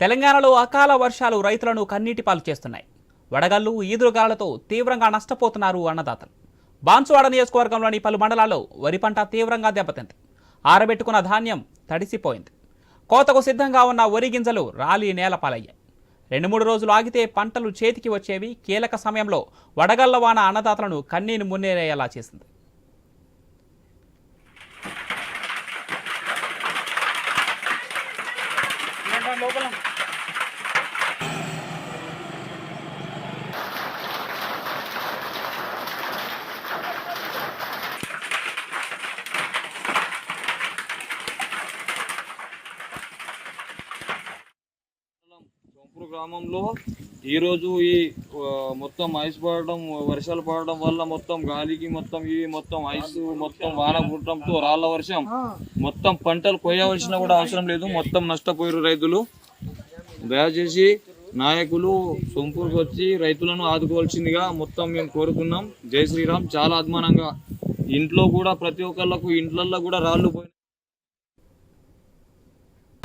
తెలంగాణలో అకాల వర్షాలు రైతులను కన్నీటి పాలు చేస్తున్నాయి. వడగళ్ళు ఈదురుగాలతో తీవ్రంగా నష్టపోతున్నారు అన్నదాతలు. బాన్సువాడ నియోజకవర్గంలోని పలు మండలాల్లో వరి పంట తీవ్రంగా దెబ్బతింది. ఆరబెట్టుకున్న ధాన్యం తడిసిపోయింది. కోతకు సిద్ధంగా ఉన్న వరి గింజలు రాలి నేలపాలయ్యాయి రెండు మూడు రోజులు ఆగితే పంటలు చేతికి వచ్చేవి కీలక సమయంలో వడగళ్ళ వాన అన్నదాతలను కన్నీని మున్నేరేలా చేసింది. లోపల. గ్రామంలో ఈ రోజు ఈ మొత్తం ఐస్ పడడం వర్షాలు పడడం వల్ల మొత్తం గాలికి మొత్తం ఈ మొత్తం ఐస్ మొత్తం వాన పుట్టడంతో రాళ్ళ వర్షం. మొత్తం పంటలు కొయ్యవలసిన కూడా అవసరం లేదు. మొత్తం నష్టపోయారు రైతులు. దయచేసి నాయకులు సొంపూరుకు వచ్చి రైతులను ఆదుకోవాల్సిందిగా మొత్తం మేము కోరుతున్నాం జై శ్రీరామ్. చాలా అద్మానంగా. ఇంట్లో కూడా ప్రతి ఒక్కళ్ళకు ఇంట్లల్లో కూడా రాళ్ళు పోయి